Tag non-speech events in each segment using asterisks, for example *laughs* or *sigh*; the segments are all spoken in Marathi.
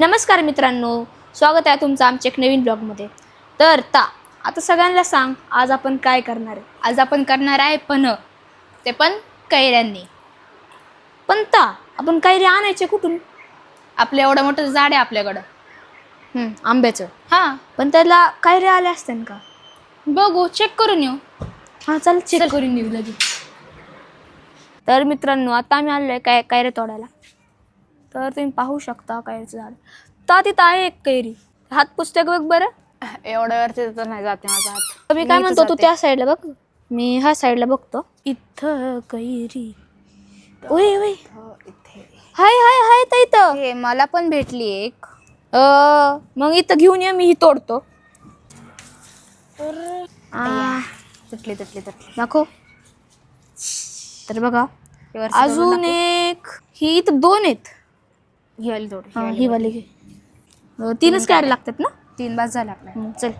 नमस्कार मित्रांनो स्वागत आहे तुमचं आमच्या एक नवीन ब्लॉगमध्ये. तर ता आता सगळ्यांना सांग आज आपण काय करणार आहे? आज आपण करणार आहे पण. ते पण कैऱ्यांनी. पण ता आपण कैरी आणायचे कुठून? आपलं एवढं मोठं झाड आहे आपल्याकडं. हं, आंब्याचं. हां. पण त्याला कैरी आल्या असतील का? बघू चेक करून येऊ. हां चल चेक करून येऊ लगेच. तर मित्रांनो आता आम्ही आलो आहे काय कैरी तोडायला. तर तुम्ही पाहू शकता कैरीचं झाड ता तिथं आहे एक कैरी. हात पुस्तक बघ बरं? एवढ्या वरती तर नाही जाते माझा हात. तर मी काय म्हणतो तू. त्या साईडला बघ. मी ह्या साईडला बघतो. इथं कैरी. ओय ओय इथे हाय हाय हाय तर इथं. हे मला पण भेटली एक. अ, मग इथं घेऊन ये मी ही तोडतो. आ, तुटली तुटली तुटली. दाखव. तर बघा अजून एक. ही इथं दोन आहेत. ही वाली ही हा, ही घे. अ, तीनच कॅरे लागतात ना? तीन बाज झाला हं, चल.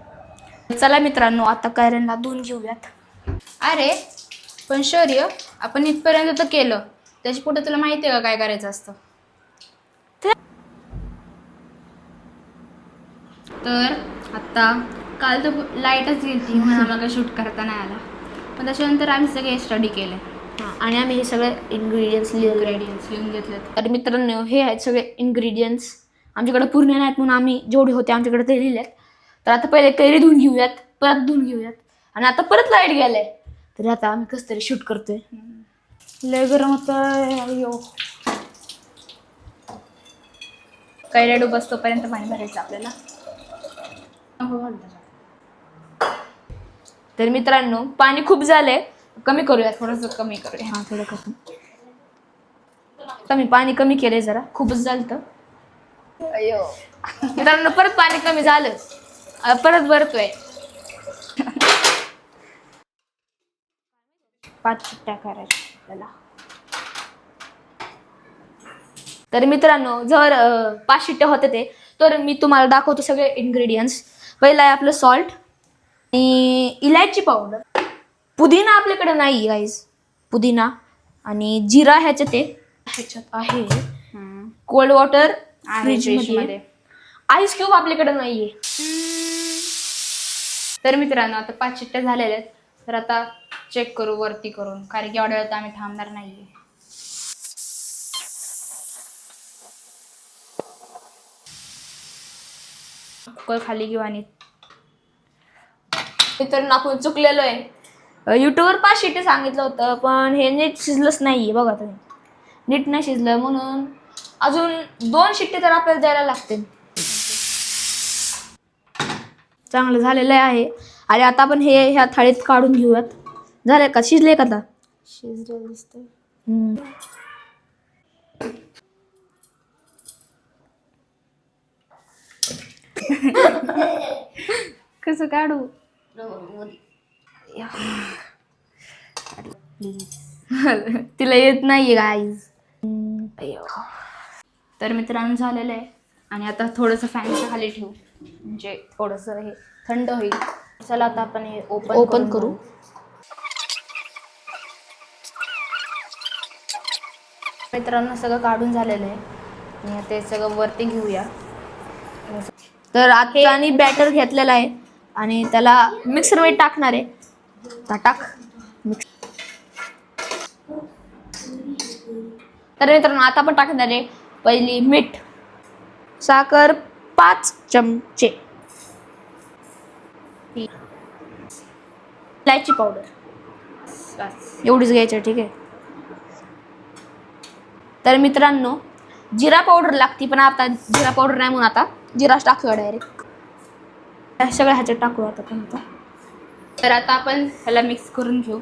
चला मित्रांनो आता कैऱ्यांना दोन घेऊयात. अरे पण शौर्य आपण इथपर्यंत तर केलं. त्याच्या पुढे तुला माहिती आहे का काय करायचं असतं? तर आता काल तर लाईटच गेली म्हणून आम्हाला शूट करता नाही आला. पण त्याच्यानंतर आम्ही सगळे स्टडी केले. आणि आम्ही हे सगळे इन्ग्रेडियंट्स लिहिले ग्रेडियन्स लिहून घेतलेत. तर मित्रांनो हे आहेत सगळे इन्ग्रेडियंट्स आमच्याकडे पूर्ण नाहीत म्हणून आम्ही जेवढे होते आमच्याकडे ते लिहिलेत. तर आता पहिले कैरी धुवून घेऊयात परत धुवून घेऊयात. आणि आता परत लाइट गेलाय. तरी आता आम्ही कसं तरी शूट करतोय. लय गरम होतंय अय्यो. कैऱ्या डुबस तोपर्यंत पाणी भरायचं आपल्याला. तर मित्रांनो पाणी खूप झालंय. कमी करूयात थोडंसं कमी करूया हा थोडं कमी. कमी पाणी कमी केलंय जरा. खूपच झालं तर अयो मित्रांनो परत पाणी कमी झालं. अं, परत भरतोय. पाच चिट्ट्या करायच्या आपल्याला. तर मित्रांनो जर अं, पाच शिट्ट्या होते ते तर मी तुम्हाला दाखवतो सगळे इन्ग्रेडियंट्स पहिलं आहे आपलं सॉल्ट आणि इलायची पावडर पुदिना आपल्याकडे नाही गाईज पुदिना आणि जिरा ह्याच्यात आहे. ह्याच्यात आहे कोल्ड वॉटर फ्रीजमध्ये. आईस क्यूब आपल्याकडे नाहीये. तर मित्रांनो आता पाच चिट्ट्या झालेल्या आहेत. तर आता चेक करू वरती करून. कारण की एवढ्या तर आम्ही थांबणार नाहीये. कुकर खाली घेऊ आणि मित्रांनो आपण चुकलेलो आहे. युट्यूबवर पाच शिट्टे सांगितलं होतं पण हे नीट शिजलंच नाहीये बघा तुम्ही. नीट नाही शिजलं म्हणून अजून दोन शिट्टे तर आपल्याला द्यायला लागतील. चांगलं झालेलं आहे. आणि आता आपण हे ह्या थाळीत काढून घेऊयात. झालंय का? शिजले का आता? शिजलेलं दिसतंय. हम्म. *laughs* कसं काढू? तिला येत नाहीये गाईज तर मित्रांनो झालेलं आहे. आणि आता थोडंसं फॅनच्या खाली ठेवू. म्हणजे थोडंसं हे थंड होईल. चला आता आपण हे ओपन ओपन करू. मित्रांनो सगळं काढून झालेलं आहे. आणि ते सगळं वरती घेऊया. तर आता आणि बॅटर घेतलेला आहे. आणि त्याला मिक्सरमध्ये टाकणार आहे. टाक. मिक्स तर मित्रांनो आता आपण टाकणार आहे पहिली मीठ. साखर पाच चमचे. इलायची पावडर एवढीच घ्यायचं ठीक आहे. तर मित्रांनो जिरा पावडर लागते पण आता जिरा पावडर नाही म्हणून आता जिराच टाकूया डायरेक्ट सगळ्या ह्याच्यात टाकू आता पण आता. तर आता आपण ह्याला मिक्स करून घेऊ.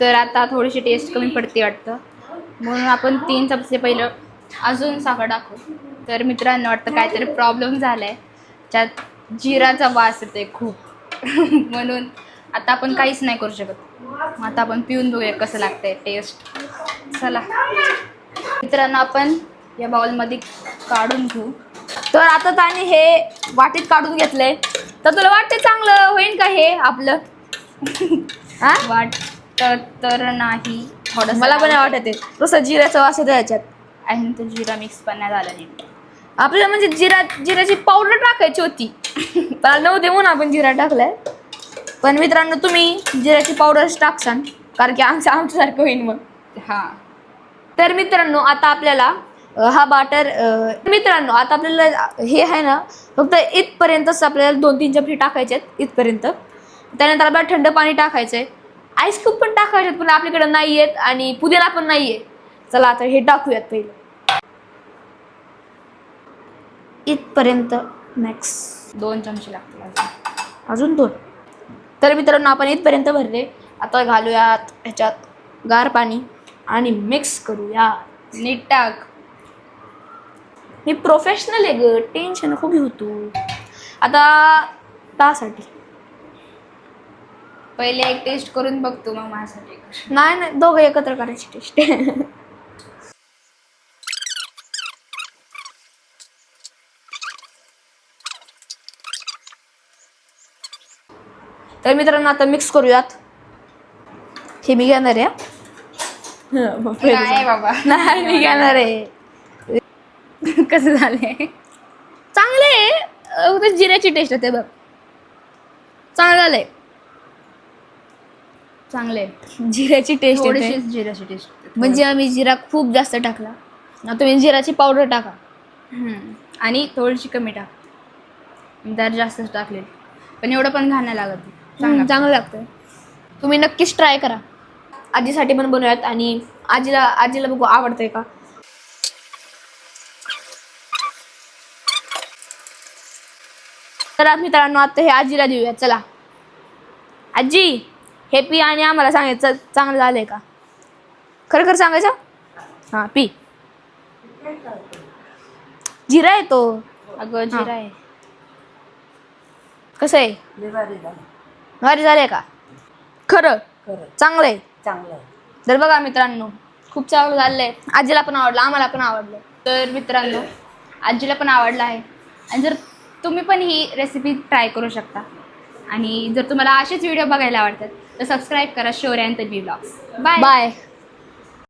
तर आता थोडीशी टेस्ट कमी पडते वाटतं. म्हणून आपण तीन चमचे पहिलं अजून साखर टाकू. तर मित्रांनो वाटतं काहीतरी प्रॉब्लेम झाला आहे त्यात जिराचा वास येते खूप. *laughs* म्हणून आता आपण काहीच नाही करू शकत. आता आपण पिऊन बघूया कसं लागतंय टेस्ट चला. मित्रांनो आपण या बाउलमध्ये काढून घेऊ. तर आता त्याने हे वाटीत काढून घेतलंय. तर तुला वाटते चांगलं होईल का हे आपलं? *laughs* हा? वाटत तर नाही. थोडंसं मला पण. वाटत आहे. तसं जिऱ्याचं वास येतो याच्यात आणि नंतर जिरा मिक्स पण नाही झाला नीट आपल्याला म्हणजे जिरा जिऱ्याची पावडर टाकायची होती. *laughs* पण नव्हते म्हणून आपण जिरा टाकलाय. पण मित्रांनो तुम्ही जिऱ्याची पावडरच टाकसान. कारण की आमचं आमच्यासारखं होईल मग. हां. तर मित्रांनो आता आपल्याला हा बाटर मित्रांनो आता आपल्याला हे आहे ना फक्त इथपर्यंतच आपल्याला दोन तीन चमचे टाकायचे आहेत इथपर्यंत. त्यानंतर आपल्याला थंड पाणी टाकायचं आहे आईस क्यूब पण टाकायचे आहेत पण आपल्याकडे नाही आहेत आणि पुदिना पण नाही आहे चला आता हे टाकूयात पहिलं. इथपर्यंत मॅक्स दोन चमचे लागतील अजून. अजून दोन. तर मित्रांनो आपण इथपर्यंत भरले. आता घालूयात ह्याच्यात गार पाणी आणि मिक्स करूया नीट टाक. मी प्रोफेशनल आहे ग. टेन्शन खूप होतो आता त्यासाठी पहिले एक टेस्ट करून बघतो मग माझ्यासाठी. नाही नाही. दोघं एकत्र करायची टेस्ट तर मित्रांनो आता मिक्स करूयात. हे मी घेणार आहे हं, नाही बाबा. नाही मी घेणार आहे. कसं झालंय? चांगले आहे. जिऱ्याची टेस्ट येते बघ. चांगलं झालंय चांगले जिऱ्याची टेस्ट जिराची टेस्ट म्हणजे आम्ही जिरा खूप जास्त टाकला. आता तुम्ही जिराची पावडर टाका. आणि थोडीशी कमी टाक. दर जास्तच टाकले. पण एवढं पण घाण लागत. चांगलं. लागतं तुम्ही नक्कीच ट्राय करा. आजीसाठी पण बनवूयात आणि आजीला आजीला बघू आवडतंय का? तर आज मित्रांनो आता हे आजीला देऊया चला. आजी हे पी आणि आम्हाला सांगायचं चांगलं झालंय का? खरं खरं सांगायचं? हां पी. जिरा आहे तो. अगं जिरा आहे. कसं आहे? भारी झालंय का? खरं? खरं. चांगलं आहे. चांगलं आहे. तर बघा मित्रांनो खूप चांगलं झालंय. आजीला पण आवडलं आम्हाला पण आवडलं. तर मित्रांनो आजीला पण आवडला आहे. आणि जर तुम्ही पण ही रेसिपी ट्राय करू शकता. आणि जर तुम्हाला असेच व्हिडिओ बघायला आवडतात तर सबस्क्राईब करा Shor and Tanvi blogs bye bye